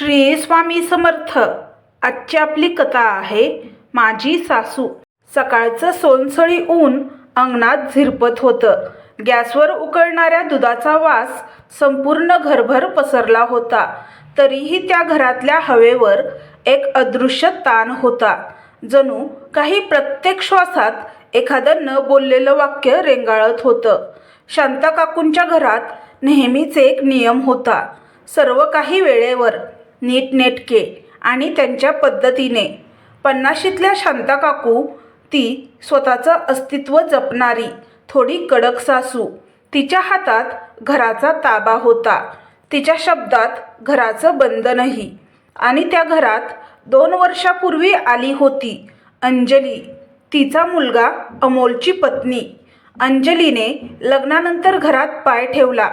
श्री स्वामी समर्थ. आजची आपली कथा आहे माझी सासू. सकाळचं सोनसळी ऊन अंगणात झिरपत होतं. गॅसवर उकळणाऱ्या दुधाचा वास संपूर्ण घरभर पसरला होता. तरीही त्या घरातल्या हवेवर एक अदृश्य ताण होता. जणू काही प्रत्येक श्वासात एखादं न बोललेलं वाक्य रेंगाळत होतं. शांता काकूंच्या घरात नेहमीच एक नियम होता. सर्व काही वेळेवर नीटनेटके आणि त्यांच्या पद्धतीने. पन्नाशीतल्या शांता काकू ती स्वतःचं अस्तित्व जपणारी थोडी कडक सासू. तिच्या हातात घराचा ताबा होता. तिच्या शब्दात घराचं बंधनही. आणि त्या घरात दोन वर्षापूर्वी आली होती अंजली. तिचा मुलगा अमोलची पत्नी. अंजलीने लग्नानंतर घरात पाय ठेवला.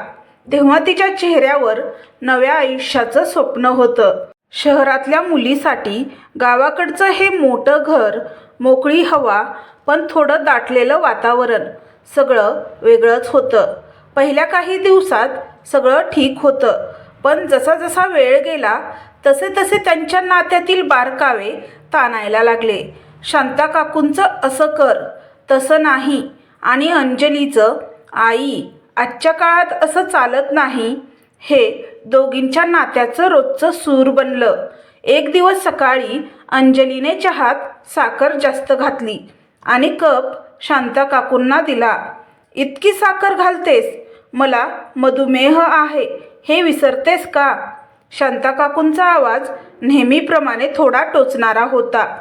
तेव्हा तिच्या चेहऱ्यावर नव्या आयुष्याचं स्वप्न होतं. शहरातल्या मुलीसाठी गावाकडचं हे मोठं घर मोकळी हवा पण थोडं दाटलेलं वातावरण सगळं वेगळंच होतं. पहिल्या काही दिवसात सगळं ठीक होतं पण जसा जसा वेळ गेला तसे तसे त्यांच्या नात्यातील बारकावे ताणायला लागले. शांता काकूंचं असं कर तसं नाही आणि अंजलीचं आई आजच्या काळात असं चालत नाही. हे दोघींच्या नात्याचं रोजचं सूर बनलं. एक दिवस सकाळी अंजलीने चहात साखर जास्त घातली आणि कप शांता काकूंना दिला. इतकी साखर घालतेस? मला मधुमेह आहे. हे विसरतेस का? शांता काकूंचा आवाज नेहमीप्रमाणे थोडा टोचणारा होता.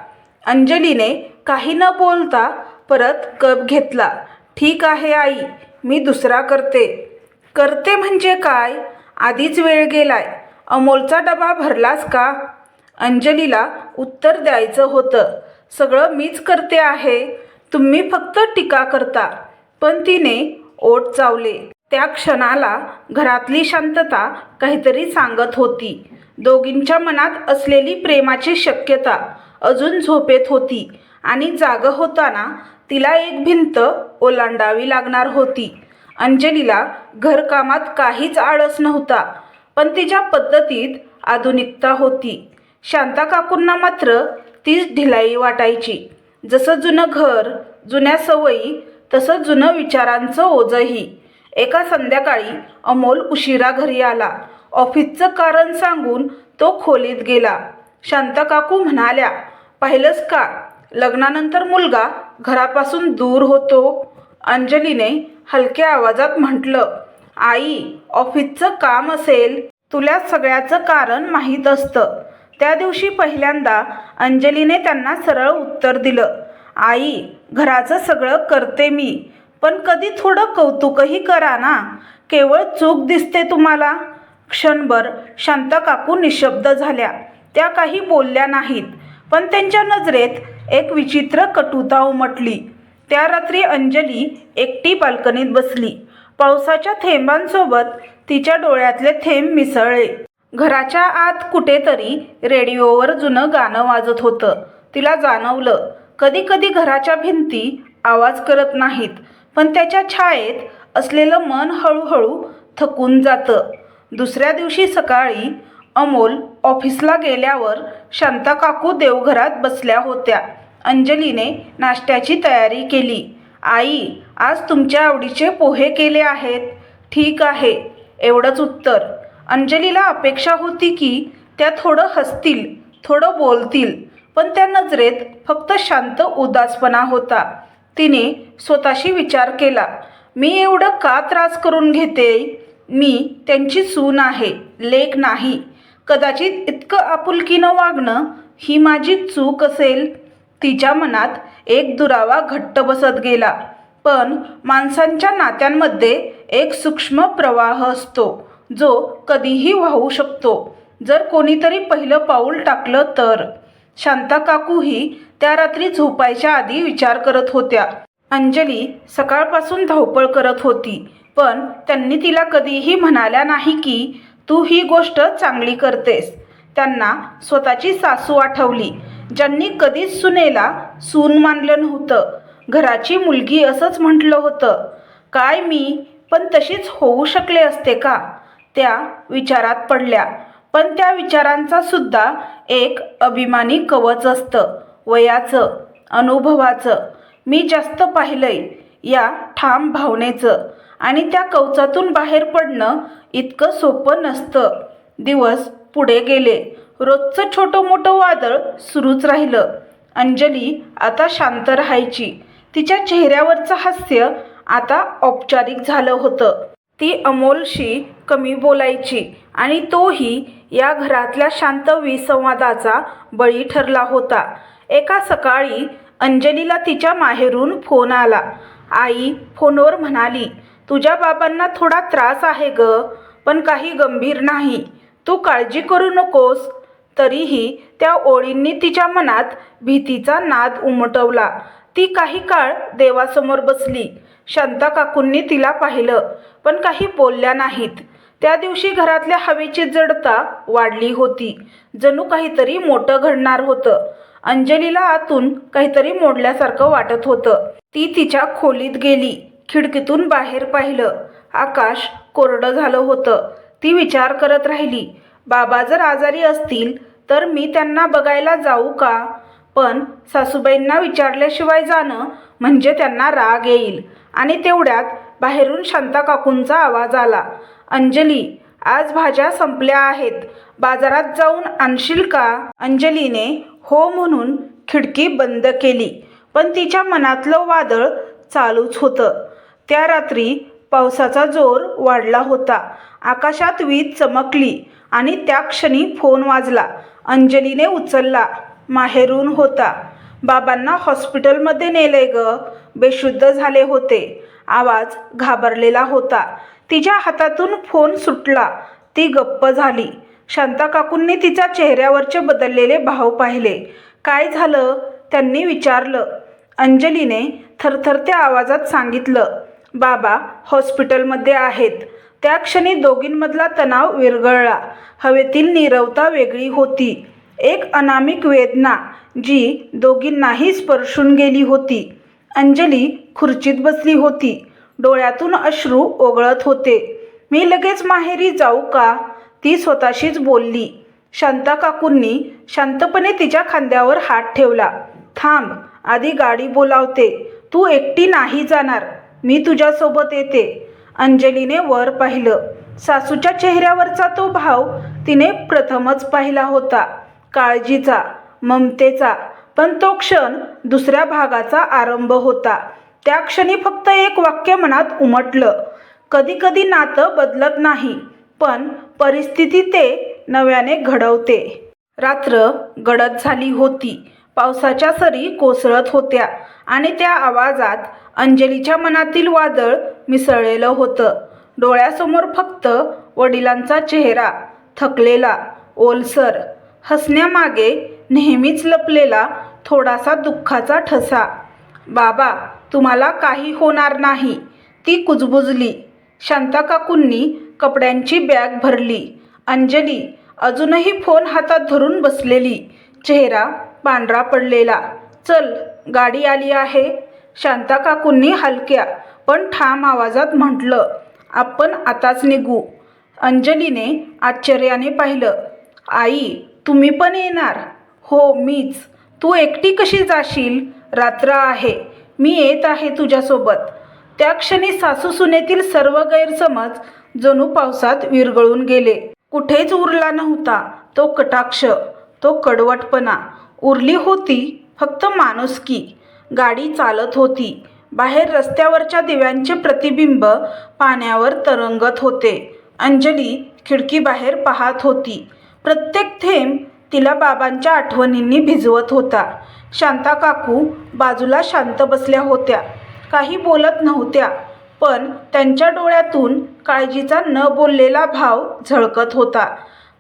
अंजलीने काही न बोलता परत कप घेतला. ठीक आहे आई. मी दुसरा करते. करते म्हणजे काय? आधीच वेळ गेलाय. अमोलचा डबा भरलास का? अंजलीला उत्तर द्यायचं होतं. सगळं मीच करते आहे. तुम्ही फक्त टीका करता. पण तिने ओठ चावले. त्या क्षणाला घरातली शांतता काहीतरी सांगत होती. दोघींच्या मनात असलेली प्रेमाची शक्यता अजून झोपेत होती आणि जागं होताना तिला एक भिंत ओलांडावी लागणार होती. अंजलीला घरकामात काहीच आळस नव्हता पण तिच्या पद्धतीत आधुनिकता होती. शांता काकूंना मात्र तीच ढिलाई वाटायची. जसं जुनं घर जुन्या सवयी तसं जुनं विचारांचं ओझंही. एका संध्याकाळी अमोल उशिरा घरी आला. ऑफिसचं कारण सांगून तो खोलीत गेला. शांता काकू म्हणाल्या पाहिलंस का? लग्नानंतर मुलगा घरापासून दूर होतो अंजलीने हलक्या आवाजात म्हटलं आई ऑफिसचं काम असेल तुला सगळ्याचं कारण माहीत असतं. त्या दिवशी पहिल्यांदा अंजलीने त्यांना सरळ उत्तर दिलं आई घराचं सगळं करते मी पण कधी थोडं कौतुकही करा ना केवळ चूक दिसते तुम्हाला. क्षणभर शांता काकू निशब्द झाल्या त्या काही बोलल्या नाहीत पण त्यांच्या नजरेत एक विचित्र कटुता उमटली. त्या रात्री अंजली एकटी बाल्कनीत बसली. पावसाच्या थेंबांसोबत तिच्या डोळ्यातले थेंब मिसळले. घराच्या आत कुठेतरी रेडिओवर जुनं गाणं वाजत होतं. तिला जाणवलं कधी कधी घराच्या भिंती आवाज करत नाहीत पण त्याच्या छायेत असलेलं मन हळूहळू थकून जातं. दुसऱ्या दिवशी सकाळी अमोल ऑफिसला गेल्यावर शांता काकू देवघरात बसल्या होत्या. अंजलीने नाश्त्याची तयारी केली. आई आज तुमच्या आवडीचे पोहे केले आहेत. ठीक आहे. एवढंच उत्तर. अंजलीला अपेक्षा होती की त्या थोडं हसतील थोडं बोलतील पण त्या नजरेत फक्त शांत उदासपणा होता. तिने स्वतःशी विचार केला मी एवढं का त्रास करून घेते? मी त्यांची सून आहे लेख नाही. कदाचित इतकं आपुलकीनं वागणं ही माझी चूक असेल. तिच्या मनात एक दुरावा घट्ट बसत गेला. पण माणसांच्या नात्यांमध्ये एक सूक्ष्म प्रवाह असतो जो कधीही वाहू शकतो. जर कोणीतरी पहिलं पाऊल टाकलं तर. शांता काकूही त्या रात्री झोपायच्या आधी विचार करत होत्या. अंजली सकाळपासून धावपळ करत होती पण त्यांनी तिला कधीही म्हणाल्या नाही की तू ही गोष्ट चांगली करतेस. त्यांना स्वतःची सासू आठवली. ज्यांनी कधीच सुनेला सून मानलं नव्हतं. घराची मुलगी असंच म्हटलं होतं. काय मी? पण तशीच होऊ शकले असते का? त्या विचारात पडल्या. पण त्या विचारांचा सुद्धा एक अभिमानी कवच असतं. वयाचं अनुभवाचं. मी जास्त पाहिलंय. या ठाम भावनेचं. आणि त्या कवचातून बाहेर पडणं इतकं सोपं नसतं. दिवस पुढे गेले. रोजचं छोटं मोठं वादळ सुरूच राहिलं. अंजली आता शांत राहायची. तिच्या चेहऱ्यावरचं हास्य आता औपचारिक झालं होतं. ती अमोलशी कमी बोलायची आणि तोही या घरातल्या शांत विसंवादाचा बळी ठरला होता. एका सकाळी अंजलीला तिच्या माहेरून फोन आला. आई फोनवर म्हणाली तुझ्या बाबांना थोडा त्रास आहे ग पण काही गंभीर नाही. तू काळजी करू नकोस. तरीही त्या ओळींनी तिच्या मनात भीतीचा नाद उमटवला. ती काही काळ देवासमोर बसली. शांता काकूंनी तिला पाहिलं पण काही बोलल्या नाहीत. त्या दिवशी घरातल्या हवेची जडता वाढली होती. जणू काहीतरी मोठं घडणार होतं. अंजलीला आतून काहीतरी मोडल्यासारखं वाटत होतं. ती तिच्या खोलीत गेली. खिडकीतून बाहेर पाहिलं. आकाश कोरडं झालं होतं. ती विचार करत राहिली बाबा जर आजारी असतील तर मी त्यांना बघायला जाऊ का? पण सासूबाईंना विचारल्याशिवाय जाणं म्हणजे त्यांना राग येईल. आणि तेवढ्यात बाहेरून शांता काकूंचा आवाज आला अंजली आज भाज्या संपल्या आहेत. बाजारात जाऊन आणशील का? अंजलीने हो म्हणून खिडकी बंद केली. पण तिच्या मनातलं वादळ चालूच होतं. त्या रात्री पावसाचा जोर वाढला होता. आकाशात वीज चमकली आणि त्या क्षणी फोन वाजला. अंजलीने उचलला. माहेरून होता. बाबांना हॉस्पिटलमध्ये नेले ग. बेशुद्ध झाले होते. आवाज घाबरलेला होता. तिच्या हातातून फोन सुटला. ती गप्प झाली. शांता काकूंनी तिच्या चेहऱ्यावरचे बदललेले भाव पाहिले. काय झालं? त्यांनी विचारलं. अंजलीने थरथरत्या आवाजात सांगितलं. बाबा हॉस्पिटलमध्ये आहेत. त्या क्षणी दोघींमधला तणाव विरघळला. हवेतील नीरवता वेगळी होती. एक अनामिक वेदना जी दोघींनाही स्पर्शून गेली होती. अंजली खुर्चीत बसली होती. डोळ्यातून अश्रू ओघळत होते. मी लगेच माहेरी जाऊ का? ती स्वतःशीच बोलली. शांता काकूंनी शांतपणे तिच्या खांद्यावर हात ठेवला. थांब आधी गाडी बोलावते. तू एकटी नाही जाणार. मी तुझ्यासोबत येते. अंजलीने वर पाहिलं. सासूच्या चेहऱ्यावरचा तो भाव तिने प्रथमच पाहिला होता. काळजीचा ममतेचा. पण तो क्षण दुसऱ्या भागाचा आरंभ होता. त्या क्षणी फक्त एक वाक्य मनात उमटलं. कधी कधी नातं बदलत नाही पण परिस्थिती ते नव्याने घडवते. रात्र गडद झाली होती. पावसाच्या सरी कोसळत होत्या आणि त्या आवाजात अंजलीच्या मनातील वादळ मिसळलेलं होतं. डोळ्यासमोर फक्त वडिलांचा चेहरा थकलेला ओलसर हसण्यामागे नेहमीच लपलेला थोडासा दुःखाचा ठसा. बाबा तुम्हाला काही होणार नाही. ती कुजबुजली. शांताकाकूंनी कपड्यांची बॅग भरली. अंजली अजूनही फोन हातात धरून बसलेली. चेहरा पांढरा पडलेला. चल गाडी आली आहे. शांताकाकूंनी हलक्या पण ठाम आवाजात म्हटलं आपण आताच निघू. अंजलीने आश्चर्याने पाहिलं आई तुम्ही पण येणार. हो मीच. तू एकटी कशी जाशील? रात्र आहे. मी येत आहे तुझ्यासोबत. त्या क्षणी सासू सुनेतील सर्व गैरसमज जणू पावसात विरगळून गेले. कुठेच उरला नव्हता तो कटाक्ष तो कडवटपणा. उरली होती फक्त माणुसकी. गाडी चालत होती. बाहेर रस्त्यावरच्या दिव्यांचे प्रतिबिंब पाण्यावर तरंगत होते. अंजली खिडकीबाहेर पाहत होती. प्रत्येक थेंब तिला बाबांच्या आठवणींनी भिजवत होता. शांता काकू बाजूला शांत बसल्या होत्या. काही बोलत नव्हत्या पण त्यांच्या डोळ्यातून काळजीचा न बोललेला भाव झळकत होता.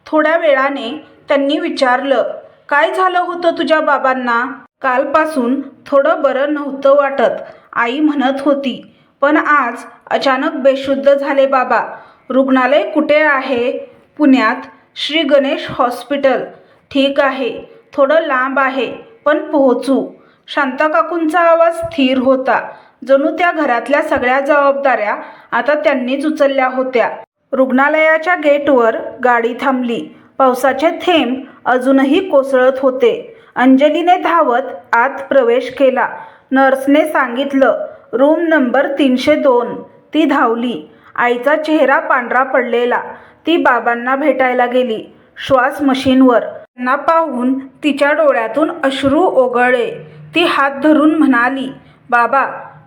थोड्या वेळाने त्यांनी विचारलं काय झालं होतं तुझ्या बाबांना? कालपासून थोडं बरं नव्हतं वाटत आई म्हणत होती. पण आज अचानक बेशुद्ध झाले बाबा. रुग्णालय कुठे आहे? पुण्यात श्री गणेश हॉस्पिटल. ठीक आहे. थोडं लांब आहे. पण पोहोचू. शांता काकूंचा आवाज स्थिर होता. जणू त्या घरातल्या सगळ्या जबाबदाऱ्या आता त्यांनीच उचलल्या होत्या. रुग्णालयाच्या गेटवर गाडी थांबली. पावसाचे थेंब अजूनही कोसळत होते. अंजलीने धावत आत प्रवेश केला. नर्सने सांगितलं रूम नंबर तीनशे दोन. ती धावली. आईचा चेहरा पांढरा पडलेला. ती बाबांना भेटायला गेली. श्वास मशीनवर. त्यांना पाहून तिच्या डोळ्यातून अश्रू ओघळले. ती हात धरून म्हणाली बाबा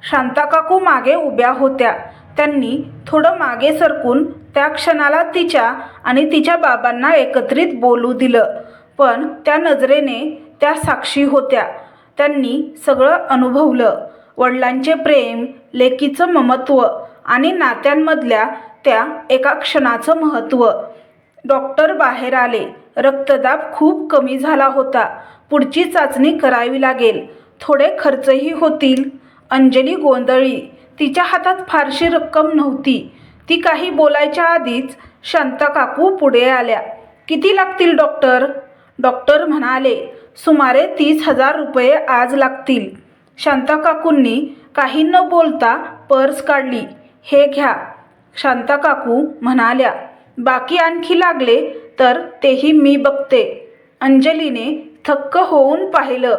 शांताकाकू मागे उभ्या होत्या. त्यांनी थोडं मागे सरकून त्या क्षणाला तिच्या आणि तिच्या बाबांना एकत्रित बोलू दिलं. पण त्या नजरेने त्या साक्षी होत्या. त्यांनी सगळं अनुभवलं. वडिलांचे प्रेम लेकीचं ममत्व आणि नात्यांमधल्या त्या एका क्षणाचं महत्त्व डॉक्टर बाहेर आले. रक्तदाब खूप कमी झाला होता. पुढची चाचणी करावी लागेल. थोडे खर्चही होतील. अंजली गोंधळी. तिच्या हातात फारशी रक्कम नव्हती. ती काही बोलायच्या आधीच शांता काकू पुढे आल्या. किती लागतील डॉक्टर? डॉक्टर म्हणाले सुमारे तीस हजार रुपये आज लागतील. शांता काकूंनी काही न बोलता पर्स काढली. हे घ्या. शांता काकू म्हणाल्या बाकी आणखी लागले तर तेही मी बघते. अंजलीने थक्क होऊन पाहिलं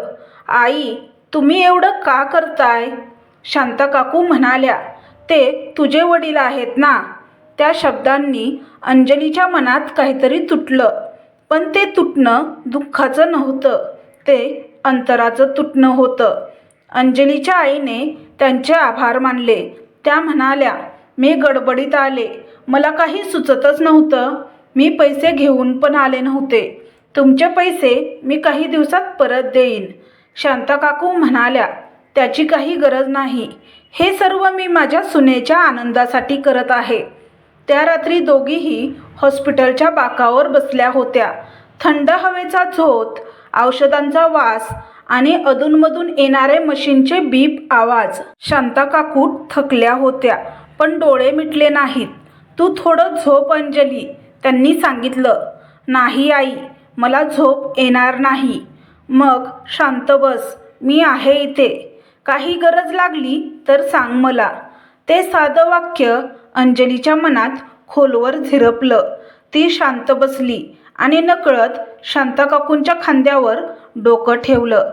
आई तुम्ही एवढं का करताय? शांता काकू म्हणाल्या ते तुझे वडील आहेत ना. त्या शब्दांनी अंजलीच्या मनात काहीतरी तुटलं पण ते तुटणं दुःखाचं नव्हतं ते अंतराचं तुटणं होतं. अंजलीच्या आईने त्यांचे आभार मानले. त्या म्हणाल्या मी गडबडीत आले. मला काही सुचतच नव्हतं. मी पैसे घेऊन पण आले नव्हते. तुमचे पैसे मी काही दिवसात परत देईन. शांता काकू म्हणाल्या त्याची काही गरज नाही. हे सर्व मी माझ्या सुनेच्या आनंदासाठी करत आहे. त्या रात्री दोघीही हॉस्पिटलच्या बाकावर बसल्या होत्या. थंड हवेचा झोत औषधांचा वास आणि अधूनमधून येणारे मशीनचे बीप आवाज शांता काकू थकल्या होत्या पण डोळे मिटले नाहीत. तू थोडं झोप अंजली. त्यांनी सांगितलं नाही आई मला झोप येणार नाही. मग शांत बस मी आहे इथे. काही गरज लागली तर सांग मला. ते साधं वाक्य अंजलीच्या मनात खोलवर झिरपलं. ती शांत बसली आणि नकळत शांता काकूंच्या खांद्यावर डोकं ठेवलं.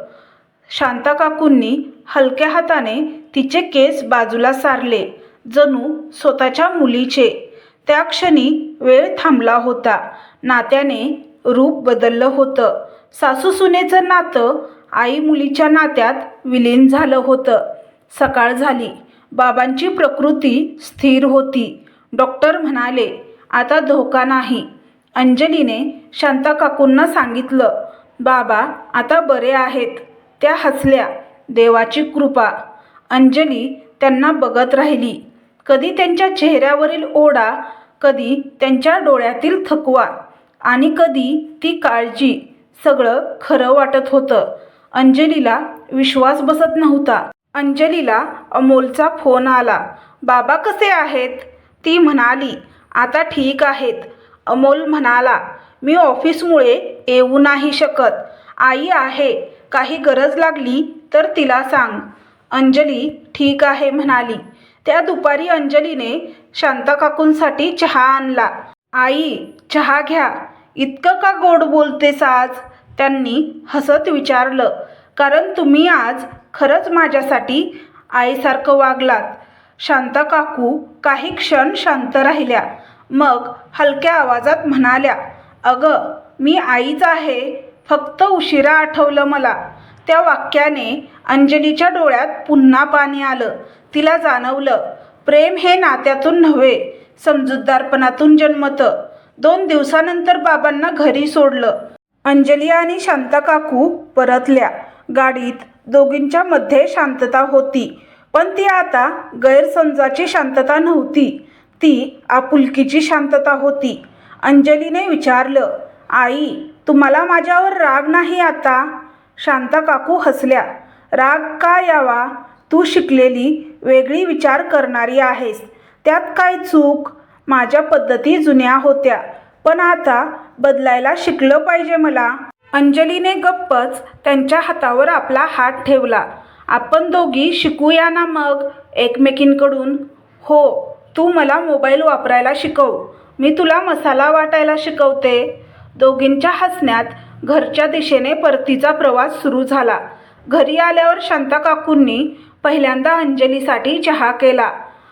शांता काकूंनी हलक्या हाताने तिचे केस बाजूला सारले. जणू स्वतःच्या मुलीचे त्या क्षणी वेळ थांबला होता. नात्याने रूप बदललं होतं. सासू सुनेचं नातं आई मुलीच्या नात्यात विलीन झालं होतं. सकाळ झाली. बाबांची प्रकृती स्थिर होती. डॉक्टर म्हणाले आता धोका नाही. अंजलीने शांता काकूंना सांगितलं बाबा आता बरे आहेत. त्या हसल्या. देवाची कृपा. अंजली त्यांना बघत राहिली. कधी त्यांच्या चेहऱ्यावरील ओढा कधी त्यांच्या डोळ्यातील थकवा आणि कधी ती काळजी सगळं खरं वाटत होतं. अंजलीला विश्वास बसत नव्हता. अंजलीला अमोलचा फोन आला. बाबा कसे आहेत? ती म्हणाली. आता ठीक आहेत. अमोल म्हणाला. मी ऑफिसमुळे येऊ नाही शकत. आई आहे. काही गरज लागली तर तिला सांग. अंजली ठीक आहे म्हणाली. त्या दुपारी अंजलीने शांताकाकूंसाठी चहा आणला. आई चहा घ्या. इतकं का गोड बोलतेस आज? त्यांनी हसत विचारलं. कारण तुम्ही आज खरंच माझ्यासाठी आईसारखं वागलात. शांता काकू काही क्षण शांत राहिल्या. मग हलक्या आवाजात म्हणाल्या अगं मी आईच आहे. फक्त उशिरा आठवलं मला. त्या वाक्याने अंजलीच्या डोळ्यात पुन्हा पाणी आलं. तिला जाणवलं प्रेम हे नात्यातून नव्हे समजूतदारपणातून जन्मतं. दोन दिवसानंतर बाबांना घरी सोडलं. अंजली आणि शांता काकू परतल्या. गाडीत दोघींच्या मध्ये शांतता होती पण ती आता गैरसमजाची शांतता नव्हती. ती आपुलकीची शांतता होती. अंजलीने विचारलं आई तुम्हाला माझ्यावर राग नाही आता? शांता काकू हसल्या. राग का यावा? तू शिकलेली वेगळी विचार करणारी आहेस. त्यात काय चूक? माझ्या पद्धती जुन्या होत्या. पण आता बदलायला शिकलं पाहिजे मला. अंजलीने गप्पच त्यांच्या हातावर आपला हात ठेवला. आपण दोघी शिकूया ना मग एकमेकींकडून? हो तू मला मोबाईल वापरायला शिकव. मी तुला मसाला वाटायला शिकवते. दोघींच्या हसण्यात घरच्या दिशेने परतीचा प्रवास सुरू झाला. घरी आल्यावर शांता काकूंनी पहिल्यांदा अंजलीसाठी चहा केला.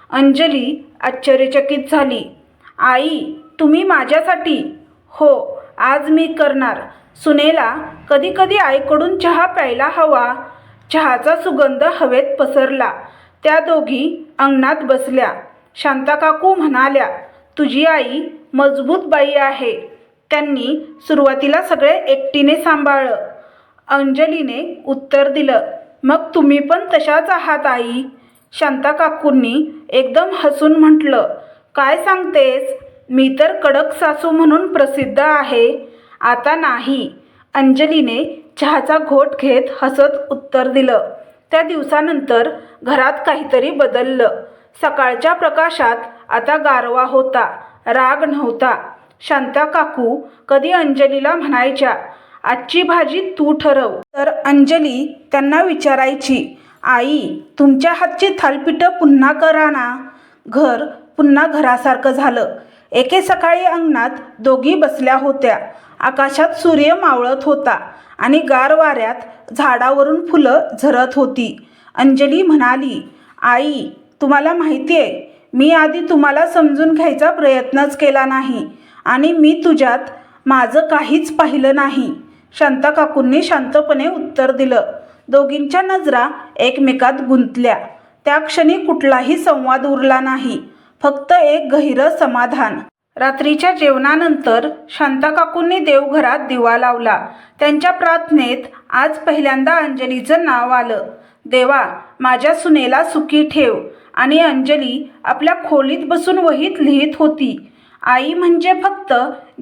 अंजली आश्चर्यचकित झाली. आई तुम्ही माझ्यासाठी? हो आज मी करणार. सुनेला कधीकधी आईकडून चहा प्यायला हवा. चहाचा सुगंध हवेत पसरला. त्या दोघी अंगणात बसल्या. शांता काकू म्हणाल्या तुझी आई मजबूत बाई आहे. त्यांनी सुरुवातीला सगळे एकटीने सांभाळलं. अंजलीने उत्तर दिलं मग तुम्ही पण तशाच आहात आई? शांता काकूंनी एकदम हसून म्हटलं काय सांगतेस? मी तर कडक सासू म्हणून प्रसिद्ध आहे. आता नाही. अंजलीने चहाचा घोट घेत हसत उत्तर दिलं. त्या दिवसानंतर घरात काहीतरी बदललं. सकाळच्या प्रकाशात आता गारवा होता राग नव्हता. शांता काकू कधी अंजलीला म्हणायच्या आजची भाजी तू ठरव. तर अंजली त्यांना विचारायची आई तुमच्या हातची थालपिठं पुन्हा करा ना. घर पुन्हा घरासारखं झालं. एके सकाळी अंगणात दोघी बसल्या होत्या. आकाशात सूर्य मावळत होता आणि गार वाऱ्यात झाडावरून फुलं झरत होती. अंजली म्हणाली आई तुम्हाला माहिती आहे मी आधी तुम्हाला समजून घ्यायचा प्रयत्नच केला नाही. आणि मी तुझ्यात माझं काहीच पाहिलं नाही. शांता काकूंनी शांतपणे उत्तर दिलं. दोघींच्या नजरा एकमेकात गुंतल्या. त्या क्षणी कुठलाही संवाद उरला नाही. फक्त एक गहिरं समाधान. रात्रीच्या जेवणानंतर शांता काकूंनी देवघरात दिवा लावला. त्यांच्या प्रार्थनेत आज पहिल्यांदा अंजलीचं नाव आलं. देवा माझ्या सुनेला सुखी ठेव. आणि अंजली आपल्या खोलीत बसून वहीत लिहित होती. आई म्हणजे फक्त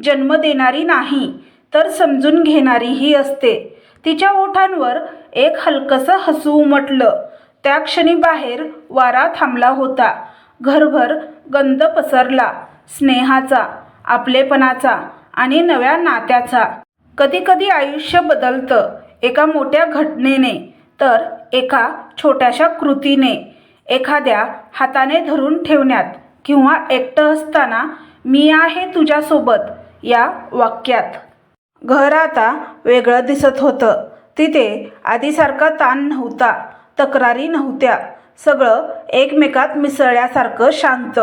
जन्म देणारी नाही तर समजून घेणारीही असते. तिच्या ओठांवर एक हलकसं हसू उमटलं. त्या क्षणी बाहेर वारा थांबला होता. घरभर गंध पसरला. स्नेहाचा आपलेपणाचा आणि नव्या नात्याचा. कधीकधी आयुष्य बदलतं. एका मोठ्या घटनेने तर एका छोट्याशा कृतीने. एखाद्या हाताने धरून ठेवण्यात किंवा एकटं असताना मी आहे तुझ्यासोबत या वाक्यात. घर आता वेगळं दिसत होतं. तिथे आधीसारखा ताण नव्हता तक्रारी नव्हत्या. सगळं एकमेकात मिसळल्यासारखं शांत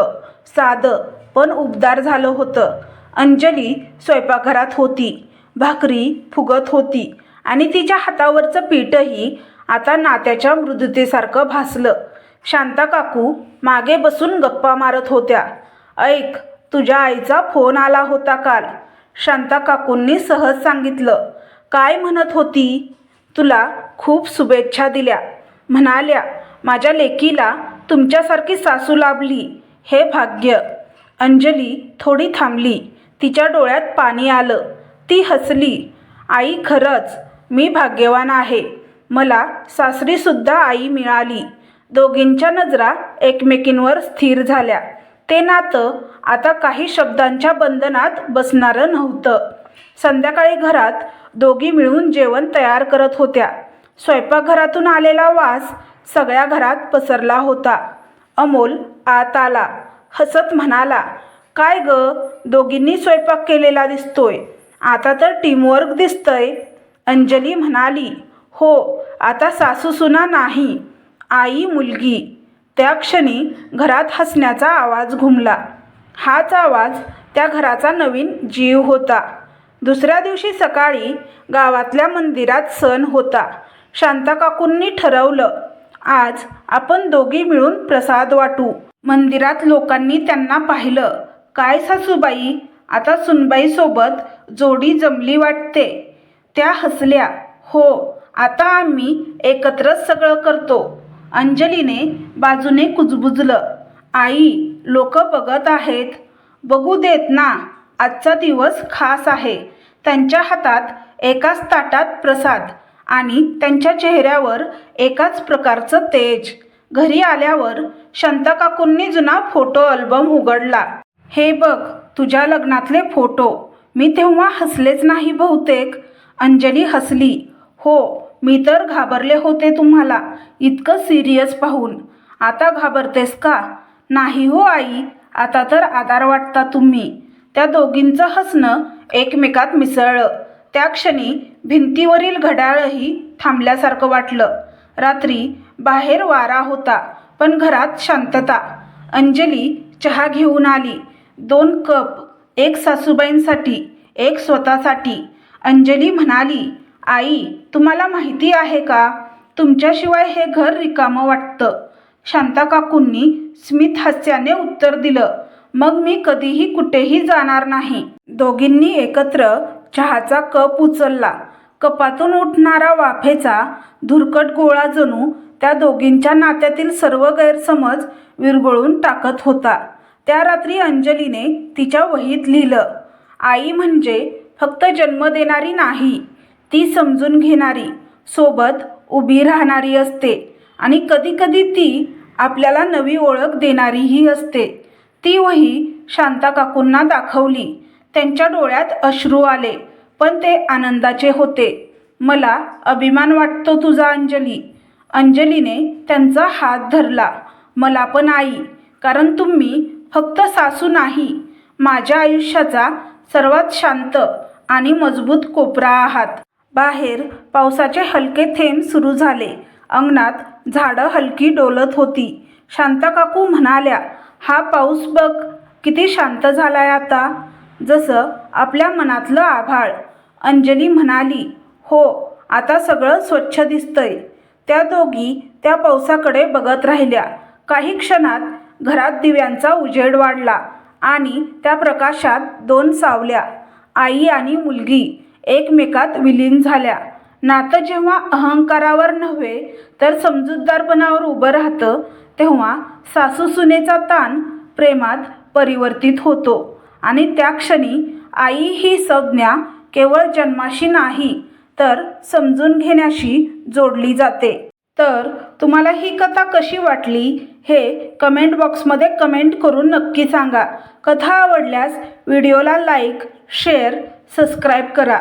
साधं पण उबदार झालं होतं. अंजली स्वयंपाकघरात होती भाकरी फुगत होती आणि तिच्या हातावरचं पीठही आता नात्याच्या मृदुतेसारखं भासलं. शांता काकू मागे बसून गप्पा मारत होत्या. ऐक तुझ्या आईचा फोन आला होता काल. शांता काकूंनी सहज सांगितलं काय म्हणत होती? तुला खूप शुभेच्छा दिल्या. म्हणाल्या माझ्या लेकीला तुमच्यासारखी सासू लाभली. हे भाग्य. अंजली थोडी थांबली. तिच्या डोळ्यात पाणी आलं. ती हसली. आई खरंच मी भाग्यवान आहे. मला सासरीसुद्धा आई मिळाली. दोघींच्या नजरा एकमेकींवर स्थिर झाल्या. ते नातं आता काही शब्दांच्या बंधनात बसणारं नव्हतं. संध्याकाळी घरात दोघी मिळून जेवण तयार करत होत्या. स्वयंपाकघरातून आलेला वास सगळ्या घरात पसरला होता. अमोल आत आला हसत म्हणाला काय ग दोघींनी स्वयंपाक केलेला दिसतोय. आता तर टीमवर्क दिसतंय. अंजली म्हणाली हो आता सासूसुना नाही आई मुलगी त्या क्षणी घरात हसण्याचा आवाज घुमला. हाच आवाज त्या घराचा नवीन जीव होता. दुसऱ्या दिवशी सकाळी गावातल्या मंदिरात सण होता. शांताकाकूंनी ठरवलं आज आपण दोघी मिळून प्रसाद वाटू. मंदिरात लोकांनी त्यांना पाहिलं काय सासूबाई आता सुनबाईसोबत जोडी जमली वाटते. त्या हसल्या हो आता आम्ही एकत्रच सगळं करतो. अंजलीने बाजूने कुजबुजलं. आई लोक बघत आहेत. बघू देत ना आजचा दिवस खास आहे. त्यांच्या हातात एकाच ताटात प्रसाद आणि त्यांच्या चेहऱ्यावर एकाच प्रकारचं तेज. घरी आल्यावर शांताकाकूंनी जुना फोटो अल्बम उघडला. हे बघ तुझ्या लग्नातले फोटो. मी तेव्हा हसलेच नाही बहुतेक. अंजली हसली. हो मी तर घाबरले होते तुम्हाला. इतकं सिरियस पाहून. आता घाबरतेस का? नाही हो आई आता तर आधार वाटता तुम्ही. त्या दोघींचं हसणं एकमेकात मिसळलं. त्या क्षणी भिंतीवरील घड्याळही थांबल्यासारखं वाटलं. रात्री बाहेर वारा होता पण घरात शांतता. अंजली चहा घेऊन आली. दोन कप एक सासूबाईंसाठी एक स्वतःसाठी. अंजली म्हणाली आई तुम्हाला माहिती आहे का? तुमच्याशिवाय हे घर रिकामं वाटतं. शांता काकूंनी स्मित हास्याने उत्तर दिलं. मग मी कधीही कुठेही जाणार नाही. दोघींनी एकत्र चहाचा कप उचलला. कपातून उठणारा वाफेचा धुरकट गोळा जणू त्या दोघींच्या नात्यातील सर्व गैरसमज विरगळून टाकत होता. त्या रात्री अंजलीने तिच्या वहीत लिहिलं आई म्हणजे फक्त जन्म देणारी नाही. ती समजून घेणारी सोबत उभी राहणारी असते आणि कधीकधी ती आपल्याला नवी ओळख देणारीही असते. ती वही शांता काकूंना दाखवली. त्यांच्या डोळ्यात अश्रू आले पण ते आनंदाचे होते. मला अभिमान वाटतो तुझा अंजली. अंजलीने त्यांचा हात धरला. मला पण आई कारण तुम्ही फक्त सासू नाही. माझ्या आयुष्याचा सर्वात शांत आणि मजबूत कोपरा आहात. बाहेर पावसाचे हलके थेंब सुरू झाले. अंगणात झाडं हलकी डोलत होती. शांता काकू म्हणाल्या हा पाऊस बघ किती शांत झालाय आता. जसं आपल्या मनातलं आभाळ. अंजली म्हणाली हो आता सगळं स्वच्छ दिसतंय. त्या दोघी त्या पावसाकडे बघत राहिल्या. काही क्षणात घरात दिव्यांचा उजेड वाढला आणि त्या प्रकाशात दोन सावल्या आई आणि मुलगी. एकमेकात विलीन झाल्या. नातं जेव्हा अहंकारावर नव्हे तर समजूतदारपणावर उभं राहतं तेव्हा सासू सुनेचा ताण प्रेमात परिवर्तित होतो. आणि त्या क्षणी आई ही संज्ञा केवळ जन्माशी नाही तर समजून घेण्याशी जोडली जाते. तर तुम्हाला ही कथा कशी वाटली हे कमेंट बॉक्समध्ये कमेंट करून नक्की सांगा. कथा आवडल्यास व्हिडिओला लाईक शेअर सबस्क्राईब करा.